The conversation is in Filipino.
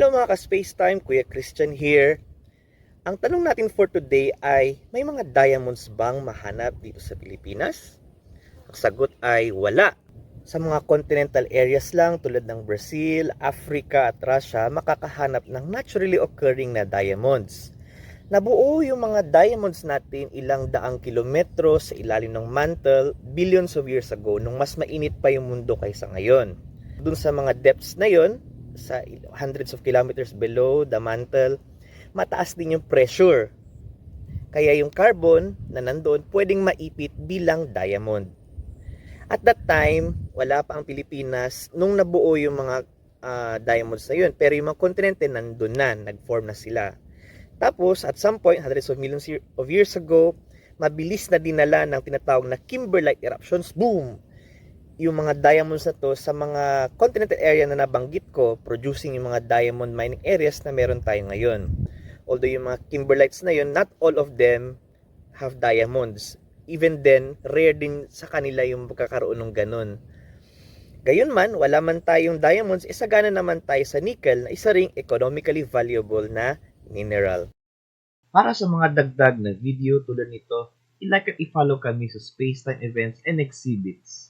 Hello mga ka-space time, Kuya Christian here. Ang tanong natin for today ay, may mga diamonds bang mahanap dito sa Pilipinas? Ang sagot ay wala. Sa mga continental areas lang tulad ng Brazil, Africa at Russia, makakahanap ng naturally occurring na diamonds. Nabuo yung mga diamonds natin ilang daang kilometro sa ilalim ng mantle billions of years ago nung mas mainit pa yung mundo kaysa ngayon. Dun sa mga depths na yon, sa hundreds of kilometers below the mantle, mataas din yung pressure. Kaya yung carbon na nandoon pwedeng maipit bilang diamond. At that time, wala pa ang Pilipinas nung nabuo yung mga ah, diamonds na yun. Pero yung mga kontinente nandun na, nag-form na sila. Tapos, at some point, hundreds of millions of years ago, mabilis na dinala ng tinatawag na kimberlite eruptions. Boom! Yung mga diamonds na to sa mga continental area na nabanggit ko, producing yung mga diamond mining areas na meron tayo ngayon. Although yung mga kimberlites na yun, not all of them have diamonds. Even then, rare din sa kanila yung pagkakaroon ng ganun. Gayon man, wala man tayong diamonds, isagana naman tayo sa nickel na isa ring economically valuable na mineral. Para sa mga dagdag na video tulad nito, i-like at i-follow kami sa Spacetime Events and Exhibits.